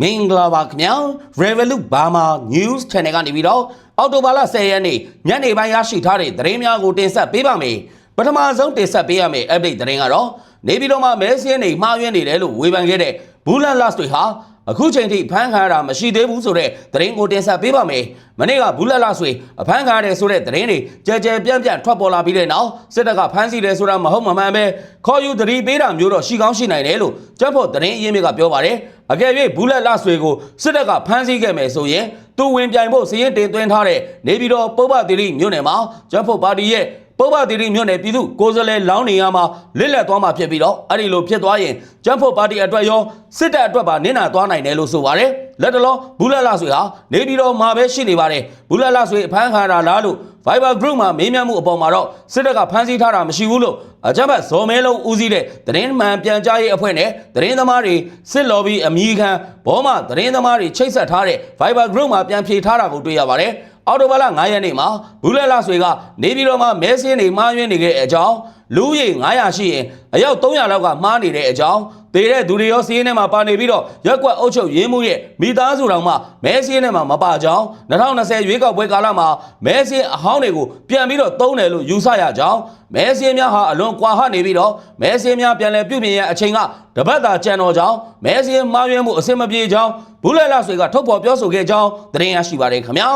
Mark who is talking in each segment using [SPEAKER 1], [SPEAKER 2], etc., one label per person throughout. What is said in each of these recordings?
[SPEAKER 1] မင်္ဂလာပါခင်ဗျာ Revolut Burma News Channel ကနေပြီးတော့အော်တိုဘာလ10ရက်နေ့ညနေပိုင်းရရှိထားတဲ့သတင်းများကိုတင်ဆက်ပေးပါမယ်ပထမဆုံးတင်ဆက်ပေးရမယ့် update သတင်းကတော့နေပြည်တော်မှာမဲစင်းနေမှားယွင်းနေတယ်လို့ဝေဖန်ခဲ့တဲ့ဘူးလန်လတ်တွေဟာအခုချိန်ထိဖမ်းခံရတာမရှိသေးဘူးဆိုတဲ့သတင်းကိုတင်ဆက်ပေးပါမယ်မနေ့ကဘူးလတ်လဆွေအဖမ်းခံရတယ်ဆိုတဲ့သတင်းတွေကြဲကြဲပြန့်ပြန့်ထွက်ပေါ်လာပြီးတဲ့နောက်စစ်တပ်ကဖမ်းဆီးတယ်ဆိုတာမဟုတ်မမှန်ပဲခေါ်ယူသတိပေးတာမျိုးတော့ရှိကောင်းရှိနိုင်တယ်လို့ကျပ်ဖို့သတင်းအရင်းမြစ်ကပြောပါတယ် အကယ်၍ဘူးလတ်လဆွေကိုစစ်တပ်ကဖမ်းဆီးခဲ့မယ်ဆိုရင်သူဝင်ပြိုင်ဖို့စည်ရင်တင်သွင်းထားတဲ့နေပြည်တော်ပုဗ္ဗသီရိမြို့နယ်မှာကျပ်ဖို့ပါတီရဲ့ပုဗ္ဗသီရိမြို့နယ်ပြည်သူကိုယ်စားလှယ်လောင်းနေရမှာလစ်လက်သွားမှာဖြစ်ပြီးတော့အဲ့ဒီလိုဖြစ်သွားရင်ကျန်းဖို့ပါတီအတွက်ရောစစ်တပ်အတွက်ပါနင့်နာသွားနိုင်တယ်လို့ဆိုပါတယ်လက်တလောဘူးလက်လာဆွေဟာနေပြည်တော်မှာပဲရှိနေပါတယ်ဘူးလက်လာဆွေအဖမ်းခံရတာလားလို့ Viber Group မှာမေးမြန်းမှုအပေါ်မှာတော့စစ်တပ်ကဖမ်းဆီးထားတာမရှိဘူးလို့အကြမ်းဖက်ဇော်မဲလုံးဦးစီးတဲ့သတင်းမှန်ပြန်ကြားရေးအဖွဲ့နဲ့သတင်းသမားတွေစစ်လော်ဘီအမီခံဘောမသတင်းသမားတွေချိတ်ဆက်ထားတဲ့ Viber Group မှာပြန်ဖြေထားတာကိုတွေ့ရပါတယ် အော်တိုဘာလ9ရက်နေ့မှာဘူးလက်လာဆွေကနေပြည်တော်မှာမဲစင်းတွေမှားယွင်းနေတဲ့အကြောင်းလူဦးရေ900ရှိရင်အယောက်300လောက်ကမှားနေတဲ့အကြောင်းတေတဲ့သူတွေရောစီးရင်ထဲမှာပါနေပြီးတော့ရက်ကွက်အုပ်ချုပ်ရေးမှုရဲ့မိသားစုတော်မှမဲစင်းထဲမှာမပါကြောင်း2020ရွေးကောက်ပွဲကာလမှာမဲစင်းအဟောင်းတွေကိုပြန်ပြီးတော့သုံးတယ်လို့ယူဆရကြောင်းမဲစင်းများဟာအလွန်ကွာဟနေပြီးတော့မဲစင်းများပြန်လည်ပြုပြင်ရအချိန်ကတပတ်သာကြံတော်ကြောင်းမဲစင်းမှားယွင်းမှုအဆင်မပြေကြောင်း ဘူးလဲလာဆွေကထုတ်ဖော်ပြောဆိုခဲ့ကြောင်းသတင်းရရှိပါတယ်ခင်ဗျာ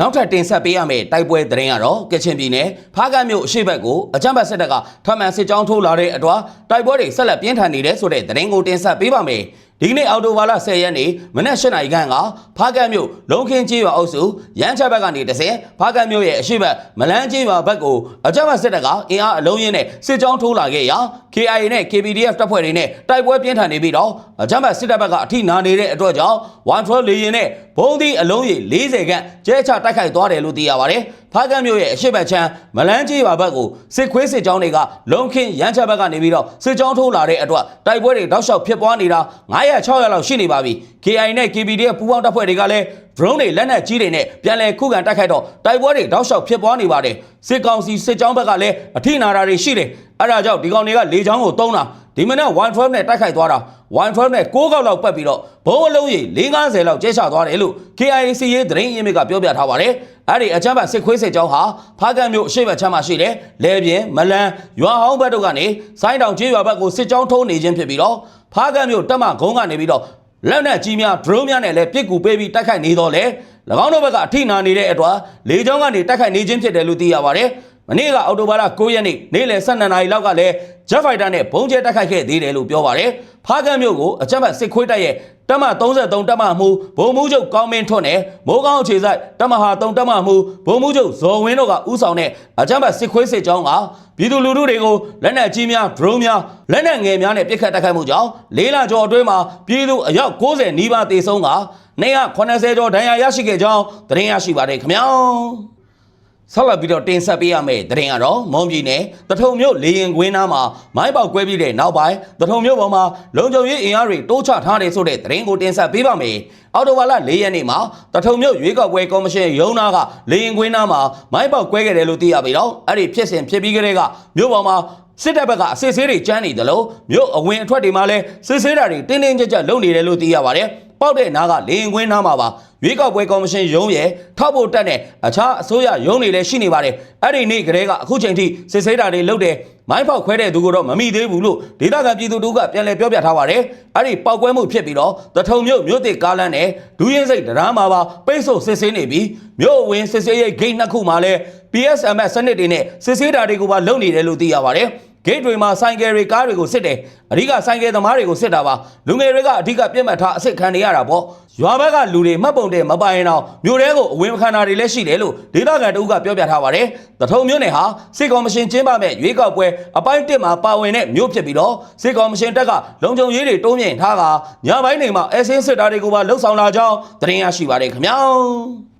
[SPEAKER 1] နောက်ထပ်တင်ဆက်ပေးရမယ့်တိုက်ပွဲသတင်းကတော့ကချင်ပြည်နယ်ဖားကတ်မြို့အရှိတ်ဘက်ကိုအကြမ်းဖက်စစ်တပ်ကထပ်မံစစ်ကြောင်းထိုးလာတဲ့အတွက်တိုက်ပွဲတွေဆက်လက်ပြင်းထန်နေတယ်ဆိုတဲ့သတင်းကိုတင်ဆက်ပေးပါမယ် ဒီကနေ့အော်တိုဘာလ10ရက်နေ့မနက်၈နာရီခန့်ကဖားကတ်မြို့လုံခင်းကြီးရွာအုပ်စုရမ်းချက်ဘက်ကနေတဆင်ဖားကတ်မြို့ရဲ့အရှိတ်ဘက်မလန်းကြီးရွာဘက်ကိုအကြမ်းဖက်စစ်တပ်ကအင်အားအလုံးရင်းနဲ့စစ်ကြောင်းထိုးလာခဲ့ရာ KIA နဲ့ KPDF တပ်ဖွဲ့တွေနဲ့တိုက်ပွဲပြင်းထန်နေပြီးတော့အကြမ်းဖက်စစ်တပ်ဘက်ကအထိနာနေတဲ့အတွက်ကြောင့်112လေရင်နဲ့ဘုံသီးအလုံးရေ40ခန့်ကျဲချတိုက်ခိုက်သွားတယ်လို့သိရပါတယ်။ဖားကတ်မြို့ရဲ့အရှိတ်ဘက်ချမ်းမလန်းကြီးရွာဘက်ကိုစစ်ခွေးစစ်ကြောင်းတွေကလုံခင်းရမ်းချက်ဘက်ကနေပြီးတော့စစ်ကြောင်းထိုးလာတဲ့အတွက်တိုက်ပွဲတွေတောက်လျှောက်ဖြစ်ပွားနေတာ900 600လောက်ရှိနေပါပြီ။ KIA နဲ့ KPDF ပူးပေါင်းတပ်ဖွဲ့တွေကလည်း drone တွေလက်နက်ကြီးတွေနဲ့ပြန်လည်ခုခံတိုက်ခိုက်တော့တိုက်ပွဲတွေတောက်လျှောက်ဖြစ်ပွားနေပါတယ်စစ်ကောင်စီစစ်ကြောင်းဘက်ကလည်းအထိနာတာတွေရှိတယ်အဲ့ဒါကြောင့်ဒီကောင်တွေကလေကြောင်းကိုတုံးတာဒီမနေ့112နဲ့တိုက်ခိုက်သွားတာ112နဲ့6កောက်လောက်ပတ်ပြီးတော့ဘုံအလုံးကြီး450လောက်ကျဲချသွားတယ်လို့ KIC ရေးသတင်းရင်းမြစ်ကပြောပြထားပါတယ်အဲ့ဒီအချမ်းဘတ်စစ်ခွေးစစ်ကြောင်းဟာဖားကံမြို့အရှိတ်ဘက်ချမ်းမှာရှိတယ်လဲပြင်းမလန်းရွာဟောင်းဘက်တို့ကနေစိုင်းတောင်ကျေးရွာဘက်ကိုစစ်ကြောင်းထိုးနေခြင်းဖြစ်ပြီးတော့ ဖားကံမြို့တက်မဂုံးကနေပြီးတော့လက်နက်ကြီးများဒရုန်းများနဲ့လည်းပစ်ကူပေးပြီးတိုက်ခိုက်နေတော့လေ၎င်းတို့ဘက်ကအထိနာနေတဲ့အတွက်လေကြောင်းကနေတိုက်ခိုက်နေခြင်းဖြစ်တယ်လို့သိရပါတယ်။မနေ့ကအော်တိုဘာလ9ရက်နေ့နေ့လယ်12နာရီလောက်ကလည်း Jet Fighter နဲ့ဘုံကျဲတိုက်ခိုက်ခဲ့သေးတယ်လို့ပြောပါတယ်။ဖားကန်းမြို့ကိုအကြမ်းဖက်စစ်ခွေးတပ်ရဲ့ တမ33တမမှုဘုံမှုချုပ်ကောင်းမင်းထွန်းနဲ့မိုးကောင်းအခြေဆိုင်တမဟာ3တမမှုဘုံမှုချုပ်ဇော်ဝင်းတို့ကဥဆောင်တဲ့အကြမ်းဖက်စစ်ခွေးစစ်ကြောင်းကပြည်သူလူထုတွေကိုလက်နက်ကြီးများဒရုန်းများလက်နက်ငယ်များနဲ့ပစ်ခတ်တိုက်ခိုက်မှုကြောင့်လေးလကျော်အတွင်းမှာပြည်သူအယောက်90နီးပါးသေဆုံးက280ကျော်ဒဏ်ရာရရှိခဲ့ကြောင်းသတင်းရရှိပါတယ်ခင်ဗျာ ဆက်လက်ပြီးတော့တင်ဆက်ပေးရမယ့်သတင်းကတော့မုံပြည်နယ်တထုံမြို့လေရင်ကွင်းနားမှာမိုင်းပေါက်ကွဲပြီးတဲ့နောက်ပိုင်းတထုံမြို့ပေါ်မှာလုံခြုံရေးအင်အားတွေတိုးချထားတယ်ဆိုတဲ့သတင်းကိုတင်ဆက်ပေးပါမယ်။အော်တိုဘာလ၄ရက်နေ့မှာတထုံမြို့ရွေးကောက်ပွဲကော်မရှင်ရုံးနာကလေရင်ကွင်းနားမှာမိုင်းပေါက်ကွဲခဲ့တယ်လို့သိရပြီးတော့အဲ့ဒီဖြစ်စဉ်ဖြစ်ပြီးကလေးကမြို့ပေါ်မှာစစ်တပ်ဘက်ကအစစ်ဆေးတွေကျန်းနေတယ်လို့မြို့အဝင်အထွက်တွေမှာလည်းစစ်ဆေးတာတွေတင်းတင်းကြပ်ကြပ်လုပ်နေတယ်လို့သိရပါတယ်။ပေါက်တဲ့နားကလေရင်ကွင်းနားမှာပါ ရွေးကောက်ပွဲကော်မရှင်ရုံးရဲ့ထောက်ဖို့တက်တဲ့အခြားအစိုးရရုံးတွေလည်းရှိနေပါတယ်အဲ့ဒီနေ့ကလေးကအခုချိန်ထိစစ်ဆေးတာတွေလုပ်တယ်မိုင်းဖောက်ခွဲတဲ့သူကတော့မမိသေးဘူးလို့ဒေသခံပြည်သူတို့ကပြန်လည်ပြောပြထားပါတယ်အဲ့ဒီပောက်ကွဲမှုဖြစ်ပြီးတော့တထုံမြို့မြို့တစ်ကားလမ်းနဲ့ဒူးရင်စိတ်တရားမှာပါပိတ်ဆို့စစ်ဆေးနေပြီးမြို့အဝင်စစ်ဆေးရေးဂိတ်နှစ်ခုမှာလည်း PSMS စနစ်တွေနဲ့စစ်ဆေးတာတွေကိုပါလုပ်နေတယ်လို့သိရပါတယ် ဂိတ်တွေမှာဆိုင်ကယ်တွေကားတွေကိုစစ်တယ်အဓိကဆိုင်ကယ်သမားတွေကိုစစ်တာပါလူငယ်တွေကအဓိကပြစ်မှတ်ထားအစ်စ်ခံနေရတာပေါ့ရွာဘက်ကလူတွေမှတ်ပုံတဲ့မပိုင်တော့မြို့တဲကိုအဝင်ခံတာတွေလည်းရှိတယ်လို့ဒေသခံတအုပ်ကပြောပြထားပါတယ်တထုံမြို့နယ်ဟာစစ်ကော်မရှင်ကျင်းပမဲ့ရွေးကောက်ပွဲအပိုင်းတစ်မှာပါဝင်တဲ့မြို့ဖြစ်ပြီးတော့စစ်ကော်မရှင်တက်ကလုံခြုံရေးတွေတိုးမြင့်ထားကညပိုင်းတွေမှာအစင်းစစ်တာတွေကိုပါလှုပ်ဆောင်လာကြောင်းသတင်းရရှိပါတယ်ခင်ဗျာ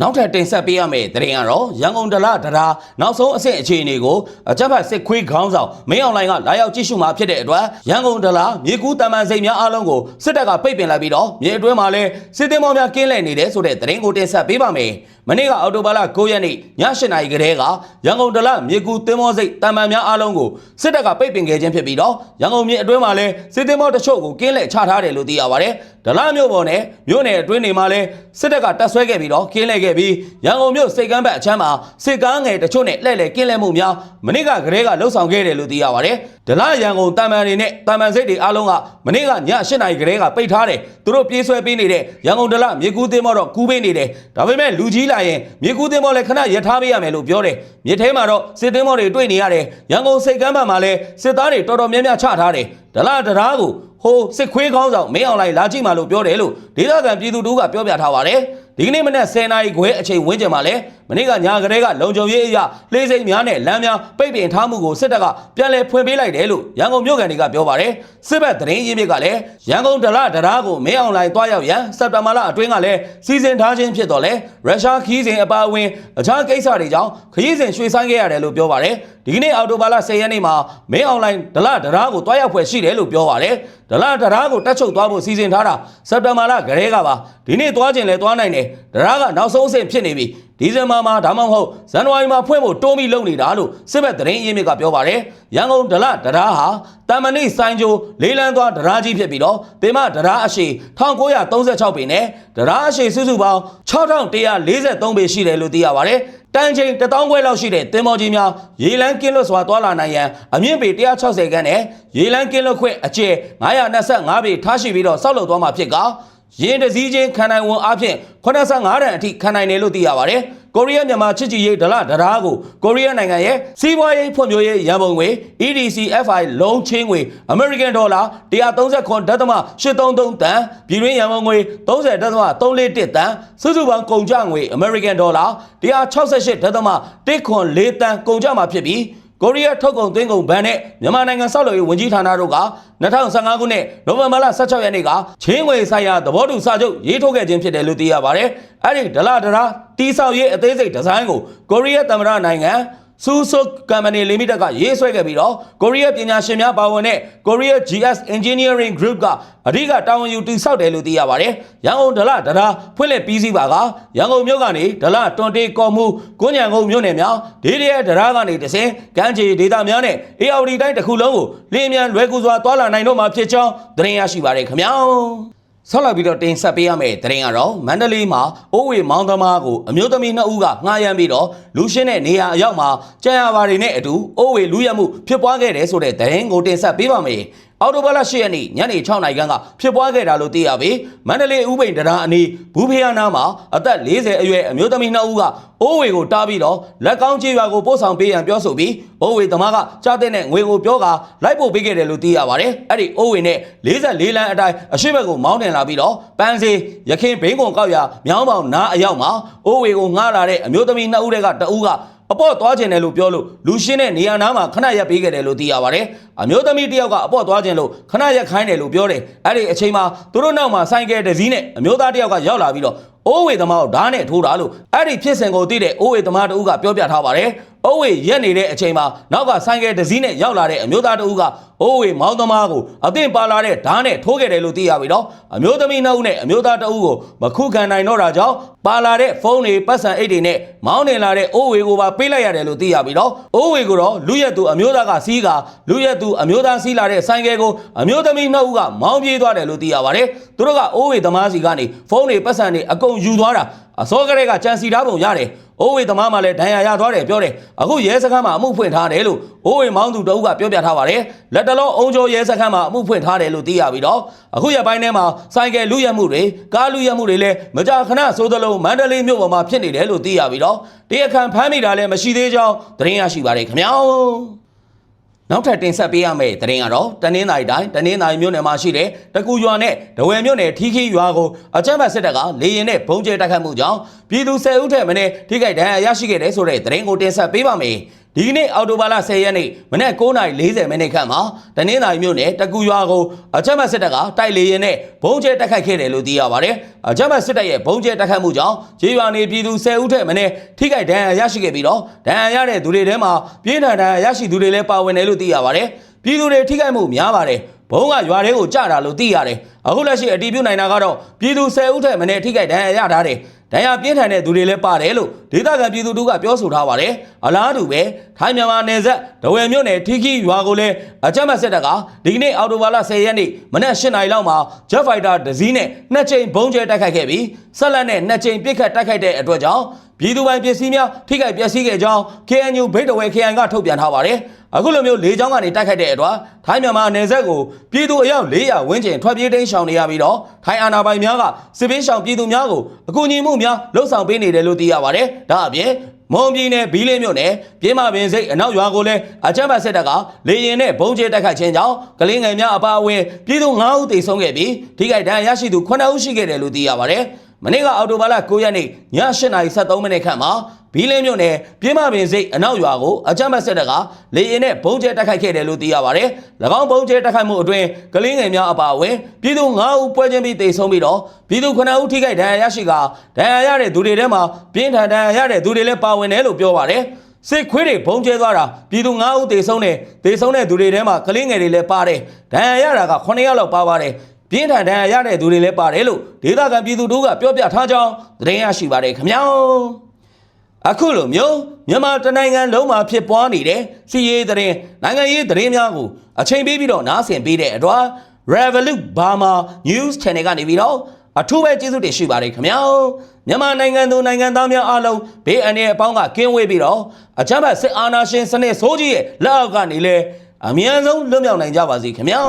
[SPEAKER 1] နောက်ထပ်တင်ဆက်ပေးရမယ့်သတင်းကတော့ရန်ကုန်ဒလဒရာနောက်ဆုံးအဆင့်အခြေအနေကိုအကြမ်းဖက်စစ်ခွေးခေါင်းဆောင်မင်းအောင်လှိုင်ကလာရောက်ကြည့်ရှုမှာဖြစ်တဲ့အတွက်ရန်ကုန်ဒလမြေကူးတမန်စိန်များအားလုံးကိုစစ်တပ်ကပိတ်ပင်လိုက်ပြီးတော့မြေအတွင်းမှာလည်းစစ်သည်မောများကင်းလှည့်နေတယ်ဆိုတဲ့သတင်းကိုတင်ဆက်ပေးပါမယ်။မနေ့ကအော်တိုဘာလ9ရက်နေ့ည8နာရီကတည်းကရန်ကုန်ဒလမြေကူးသင်းမောစိတ်တမန်များအားလုံးကိုစစ်တပ်ကပိတ်ပင်ခဲ့ခြင်းဖြစ်ပြီးတော့ရန်ကုန်မြေအတွင်းမှာလည်းစစ်သည်မောတချို့ကိုကင်းလှည့်ချထားတယ်လို့သိရပါတယ်။ဒလမြို့ပေါ်နဲ့မြို့နယ်အတွင်းတွေမှာလည်းစစ်တပ်ကတပ်ဆွဲခဲ့ပြီးတော့ကင်းလှည့်ခဲ့ပြီးရန်ကုန်မြို့စိတ်ကမ်းဘက်အချမ်းမှာစစ်ကားငယ်တချို့နဲ့လှည့်လည်ကင်းလှည့်မှုများမနေ့ကကတည်းကလှုပ်ဆောင်ခဲ့တယ်လို့သိရပါတယ်။ဒလရန်ကုန်တမန်တွေနဲ့တမန်စိတ်တွေအားလုံးကမနေ့ကည8နာရီကတည်းကပိတ်ထားတယ်။သူတို့ပြေးဆွဲပေးနေတဲ့ရန်ကုန်ဒလမြေကူးသင်းမောတော့ကူးပေးနေတယ်။ဒါပေမဲ့လူကြီးလာရင်မြေကူးသင်းမောလည်းခဏရထားပေးရမယ်လို့ပြောတယ်။မြေထဲမှာတော့စစ်သင်းမောတွေတွေ့နေရတယ်။ရန်ကုန်စိတ်ကမ်းဘက်မှာလည်းစစ်သားတွေတော်တော်များများချထားတယ်။ဒလတရားကိုဟိုစစ်ခွေးခေါင်းဆောင်မင်းအောင်လှိုင်လာကြည့်မှလို့ပြောတယ်လို့ဒေသခံပြည်သူတို့ကပြောပြထားပါတယ် ဒီကနေ့မနက်10:00နာရီခွဲအချိန်ဝန်းကျင်မှာလဲ မနေ့ကညာကလေးကလုံခြုံရေးအရာလှေစိမ်များနဲ့လမ်းများပိတ်ပင်ထားမှုကိုစစ်တပ်ကပြန်လည်ဖွင့်ပေးလိုက်တယ်လို့ရန်ကုန်မြို့ကန်တွေကပြောပါတယ်စစ်ဘက်သတင်းရင်းမြစ်ကလည်းရန်ကုန်ဒလဒရာကိုမင်းအောင်လှိုင်တွားရောက်ရန်စက်တဘာလအတွင်းကလည်းစီစဉ်ထားခြင်းဖြစ်တော့လဲရုရှားခီးစဉ်အပါအဝင်အခြားကိစ္စတွေကြောင့်ခရီးစဉ်ရွှေ့ဆိုင်းခဲ့ရတယ်လို့ပြောပါတယ်ဒီကနေ့အော်တိုဘာလ10ရက်နေ့မှာမင်းအောင်လှိုင်ဒလဒရာကိုတွားရောက်ဖွယ်ရှိတယ်လို့ပြောပါတယ်ဒလဒရာကိုတက်ချုပ်သွားဖို့စီစဉ်ထားတာစက်တဘာလကလေးကပါဒီနေ့တွားခြင်းလဲတွားနိုင်တယ်ဒရာကနောက်ဆုံးအဆင့်ဖြစ်နေပြီ ဒီဇင်ဘာမှာဒါမှမဟုတ်ဇန်နဝါရီမှာဖွင့်ဖို့တိုးပြီးလုပ်နေတာလို့စစ်ဘက်သတင်းရင်းမြစ်ကပြောပါတယ်ရန်ကုန်ဒလဒရာဟာတာမဏိစိုင်းကျိုးလေးလန်းသွားဒရာကြီးဖြစ်ပြီးတော့ပေမဒရာအရှိ1936ပေနဲ့ဒရာအရှိစုစုပေါင်း6143ပေရှိတယ်လို့သိရပါတယ်တန်ချိန်1000ခွဲလောက်ရှိတဲ့တင်မော်ကြီးများရေလန်းကင်းလွတ်စွာသွားလာနိုင်ရန်အမြင့်ပေ160ခန်းနဲ့ရေလန်းကင်းလွတ်ခွင့်အကျယ်925ပေထားရှိပြီးတော့ဆောက်လုပ်သွားမှာဖြစ်က ရင်တစည်းချင်းခံနိုင်ဝန်အဖြစ်85တန်အထိခံနိုင်တယ်လို့သိရပါတယ်။ကိုရီးယားမြန်မာချစ်ကြည်ရေးဒလဒရာကိုကိုရီးယားနိုင်ငံရဲ့စီးပွားရေးဖွံ့ဖြိုးရေးရန်ပုံငွေ EDCFI လုံးချင်းငွေ American Dollar 139.833တန်ပြည်တွင်းရန်ပုံငွေ30.341တန်စုစုပေါင်းကုန်ကျငွေ American Dollar 168.1ခွန်4တန်ကုန်ကျမှာဖြစ်ပြီး ကိုရီးယားထုတ်ကုန်သွင်းကုန်ဘဏ်နဲ့မြန်မာနိုင်ငံစောက်လုပ်ရေးဝန်ကြီးဌာနတို့က2015ခုနှစ်နိုဝင်ဘာလ16ရက်နေ့ကချင်းငွေဆိုင်ရာသဘောတူစာချုပ်ရေးထိုးခဲ့ခြင်းဖြစ်တယ်လို့သိရပါတယ်။အဲ့ဒီဒလဒရာတီဆောက်ရေးအသေးစိတ်ဒီဇိုင်းကိုကိုရီးယားသမ္မတနိုင်ငံ ဆူဆုတ်ကမ္ပဏီလီမိတက်ကရေးဆွဲခဲ့ပြီးတော့ကိုရီးယားပညာရှင်များပါဝင်တဲ့ Korea GS Engineering Group ကအဓိကတာဝန်ယူတည်ဆောက်တယ်လို့သိရပါတယ်။ရန်ကုန်ဒလဒရာဖွင့်လှစ်ပြီးစီးပါကရန်ကုန်မြို့ကနေဒလတွန်တေကော်မှုကွညံကုန်းမြို့နယ်များဒေဒီရဲဒရာကနေတစင်ကမ်းခြေဒေသများနဲ့အေအော်ဒီတိုင်းတစ်ခုလုံးကိုလင်းမြန်လွယ်ကူစွာတွာလာနိုင်တော့မှာဖြစ်ကြောင်းသတင်းရရှိပါရခင်ဗျာ။ ဆောက်လိုက်ပြီးတော့တင်ဆက်ပေးရမယ့်သတင်းကတော့မန္တလေးမှာအိုးဝေမောင်းသမားကိုအမျိုးသမီးနှစ်ဦးကငှားရမ်းပြီးတော့လူရှင်းတဲ့နေရာအရောက်မှာကြံရပါတွေနဲ့အတူအိုးဝေလူရမှုဖြစ်ပွားခဲ့တယ်ဆိုတဲ့သတင်းကိုတင်ဆက်ပေးပါမယ်။အော်တိုဘာလ10ရက်နေ့ညနေ6နာရီခန့်ကဖြစ်ပွားခဲ့တာလို့သိရပြီ။မန္တလေးဥပိန်တရာအနီးဘူးဖျားနာမှာအသက်40အရွယ်အမျိုးသမီးနှစ်ဦးကအိုးဝေကိုတားပြီးတော့လက်ကောင်းကြေးရွာကိုပို့ဆောင်ပေးရန်ပြောဆိုပြီးအိုးဝေသမားကကြားတဲ့ငွေကိုပြောကလိုက်ပို့ပေးခဲ့တယ်လို့သိရပါတယ်။အဲ့ဒီအိုးဝေနဲ့44လမ်းအတိုင်းအရှိဘက်ကိုမောင်းတင်လာပြီးတော့ပန်းစီရခင်ဘိန်းကုံကောက်ရမြောင်းပေါင်နားအရောက်မှာအိုးဝေကိုငှားလာတဲ့အမျိုးသမီးနှစ်ဦးတည်းကတဦးက အပေါ့သွားခြင်းတယ်လို့ပြောလို့လူရှင်းတဲ့နေရာနားမှာခဏရက်ပေးခဲ့တယ်လို့သိရပါတယ်။အမျိုးသမီးတစ်ယောက်ကအပေါ့သွားခြင်းလို့ခဏရက်ခိုင်းတယ်လို့ပြောတယ်။အဲ့ဒီအချိန်မှာသူတို့နောက်မှာဆိုင်ကယ်တစ်စီးနဲ့အမျိုးသားတစ်ယောက်ကရောက်လာပြီးတော့အိုးဝေသမားကိုဓာတ်နဲ့ထိုးတာလို့အဲ့ဒီဖြစ်စဉ်ကိုသိတဲ့အိုးဝေသမားတဦးကပြောပြထားပါတယ်။ အိုးဝေရက်နေတဲ့အချိန်မှာနောက်ကဆိုင်ကယ်တစ်စီးနဲ့ရောက်လာတဲ့အမျိုးသားတဦးကအိုးဝေမောင်းသမားကိုအသင့်ပါလာတဲ့ဓာတ်နဲ့ထိုးခဲ့တယ်လို့သိရပြီတော့အမျိုးသမီးနှစ်ဦးနဲ့အမျိုးသားတဦးကိုမခုခံနိုင်တော့တာကြောင့်ပါလာတဲ့ဖုန်းတွေပတ်စံအိတ်တွေနဲ့မောင်းနေလာတဲ့အိုးဝေကိုပါပေးလိုက်ရတယ်လို့သိရပြီတော့အိုးဝေကိုတော့လူရက်သူအမျိုးသားကစီးကလူရက်သူအမျိုးသားစီးလာတဲ့ဆိုင်ကယ်ကိုအမျိုးသမီးနှစ်ဦးကမောင်းပြေးသွားတယ်လို့သိရပါတယ်သူတို့ကအိုးဝေသမားစီကနေဖုန်းတွေပတ်စံတွေအကုန်ယူသွားတာအစောကလေးကကြံစီထားပုံရတယ်။ အိုးဝေသမားမှလည်းဒဏ်ရာရသွားတယ်ပြောတယ်။အခုရဲစခန်းမှာအမှုဖွင့်ထားတယ်လို့အိုးဝေမောင်းသူတအုပ်ကပြောပြထားပါတယ်။လက်တလုံးအုံကျော်ရဲစခန်းမှာအမှုဖွင့်ထားတယ်လို့သိရပြီးတော့အခုရပိုင်းထဲမှာဆိုင်ကယ်လူရက်မှုတွေကားလူရက်မှုတွေလည်းမကြာခဏဆိုသလိုမန္တလေးမြို့ပေါ်မှာဖြစ်နေတယ်လို့သိရပြီးတော့တရားခံဖမ်းမိတာလည်းမရှိသေးကြောင်းသတင်းရရှိပါတယ်ခင်ဗျာ။ နောက်ထပ်တင်ဆက်ပေးရမယ့်သတင်းကတော့တနင်္သာရီတိုင်းတနင်္သာရီမြို့နယ်မှာရှိတဲ့တကူရွာနဲ့ဒဝယ်မြို့နယ်ထီခီရွာကိုအကြမ်းဖက်စစ်တပ်ကလေရင်နဲ့ဘုံကျဲတိုက်ခတ်မှုကြောင့်ပြည်သူ10ဦးထက်မနည်းထိခိုက်ဒဏ်ရာရရှိခဲ့တယ်ဆိုတဲ့သတင်းကိုတင်ဆက်ပေးပါမယ်။ ဒဒီကနေ့အော်တိုဘာလ10ရက်နေ့မနေ့9:40မိနစ်ခန့်မှာတနင်္သာရီမြို့နယ်တကူရွာကိုအကြမ်းဖက်စစ်တပ်ကတိုက်လေရင်နဲ့ဘုံကျဲတိုက်ခိုက်ခဲ့တယ်လို့သိရပါတယ်။အကြမ်းဖက်စစ်တပ်ရဲ့ဘုံကျဲတိုက်ခိုက်မှုကြောင့်ခြေရွာနေပြည်သူ10ဦးထက်မနည်းထိခိုက်ဒဏ်ရာရရှိခဲ့ပြီးတော့ဒဏ်ရာရတဲ့သူတွေထဲမှာပြင်းထန်ဒဏ်ရာရရှိသူတွေလည်းပါဝင်တယ်လို့သိရပါတယ်။ပြည်သူတွေထိခိုက်မှုများပါတယ်။ဘုံကရွာတွေကိုကြတာလို့သိရတယ်။အခုလက်ရှိအတီးပြုတ်နိုင်တာကတော့ပြည်သူ10ဦးထက်မနည်းထိခိုက်ဒဏ်ရာရထားတယ်။ ဒဏ်ရာပြင်းထန်တဲ့သူတွေလည်းပါတယ်လို့ဒေသခံပြည်သူတို့ကပြောဆိုထားပါတယ်။အလားတူပဲထိုင်းမြန်မာနယ်စပ်ဒဝယ်မြို့နယ်ထီခီရွာကိုလည်းအကြမ်းဖက်စစ်တပ်ကဒီကနေ့အော်တိုဘာလ10ရက်နေ့မနက်၈နာရီလောက်မှာ Jet Fighter တစ်စီးနဲ့နှစ်ကြိမ်ဘုံကျဲတိုက်ခိုက်ခဲ့ပြီးဆက်လက်နဲ့နှစ်ကြိမ်ပစ်ခတ်တိုက်ခိုက်တဲ့အတွက်ကြောင့် ပြည်သူပိုင်ပစ္စည်းများထိခိုက်ပျက်စီးခဲ့ကြောင်း KNU ဗိတ်တဝဲ KN ကထုတ်ပြန်ထားပါတယ်။အခုလိုမျိုးလေကြောင်းကနေတိုက်ခိုက်တဲ့အတွက်ထိုင်းမြန်မာနယ်စပ်ကိုပြည်သူအယောက်400ဝန်းကျင်ထွက်ပြေးတိမ်းရှောင်နေရပြီးတော့ထိုင်းအာဏာပိုင်များကစစ်ပေးရှောင်ပြည်သူများကိုအကူအညီမှုများလှုပ်ဆောင်ပေးနေတယ်လို့သိရပါတယ်။ဒါအပြင်မွန်ပြည်နယ်ဘီလင်းမြို့နယ်ပြင်းမာပင်စိတ်အနောက်ရွာကိုလည်းအကြမ်းဖက်စစ်တပ်ကလေရင်နဲ့ဘုံကျဲတိုက်ခိုက်ခြင်းကြောင့်ကလင်းငယ်များအပါအဝင်ပြည်သူ9ဦးသေဆုံးခဲ့ပြီးထိခိုက်ဒဏ်ရာရရှိသူ9ဦးရှိခဲ့တယ်လို့သိရပါတယ်။ မနေ့ကအောက်တိုဘာလ9ရက်နေ့ည8:73မိနစ်ခန့်မှာဘီလင်းမြို့နယ်ပြင်းမာပင်စိတ်အနောက်ရွာကိုအကြမ်းဖက်စစ်တပ်ကလေရင်နဲ့ဘုံကျဲတိုက်ခိုက်ခဲ့တယ်လို့သိရပါတယ်။၎င်းဘုံကျဲတိုက်ခိုက်မှုအတွင်းကလင်းငယ်များအပါအဝင်ပြည်သူ9ဦးပွဲချင်းပြီးသေဆုံးပြီးတော့ပြည်သူ9ဦးထိခိုက်ဒဏ်ရာရရှိကဒဏ်ရာရတဲ့သူတွေထဲမှာပြင်းထန်ဒဏ်ရာရတဲ့သူတွေလည်းပါဝင်တယ်လို့ပြောပါတယ်။စစ်ခွေးတွေဘုံကျဲသွားတာပြည်သူ9ဦးသေဆုံးတယ်သေဆုံးတဲ့သူတွေထဲမှာကလေးငယ်တွေလည်းပါတယ်ဒဏ်ရာရတာက9ယောက်လောက်ပါပါတယ် ပြင်းထန်ဒဏ်ရာရတဲ့သူတွေလည်းပါတယ်လို့ဒေသခံပြည်သူတို့ကပြောပြထားကြောင်းသတင်းရရှိပါတယ်ခင်ဗျာအခုလိုမျိုးမြန်မာတနိုင်ငံလုံးမှာဖြစ်ပွားနေတဲ့စီရေးသတင်းနိုင်ငံရေးသတင်းများကိုအချိန်ပေးပြီးတော့နားဆင်ပေးတဲ့အတွက် Revolut Burma News Channel ကနေပြီးတော့အထူးပဲကျေးဇူးတင်ရှိပါတယ်ခင်ဗျာမြန်မာနိုင်ငံသူနိုင်ငံသားများအားလုံးဘေးအန္တရာယ်အပေါင်းကကင်းဝေးပြီးတော့အကြမ်းဖက်စစ်အာဏာရှင်စနစ်ဆိုးကြီးရဲ့လက်အောက်ကနေလဲအမြန်ဆုံးလွတ်မြောက်နိုင်ကြပါစေခင်ဗျာ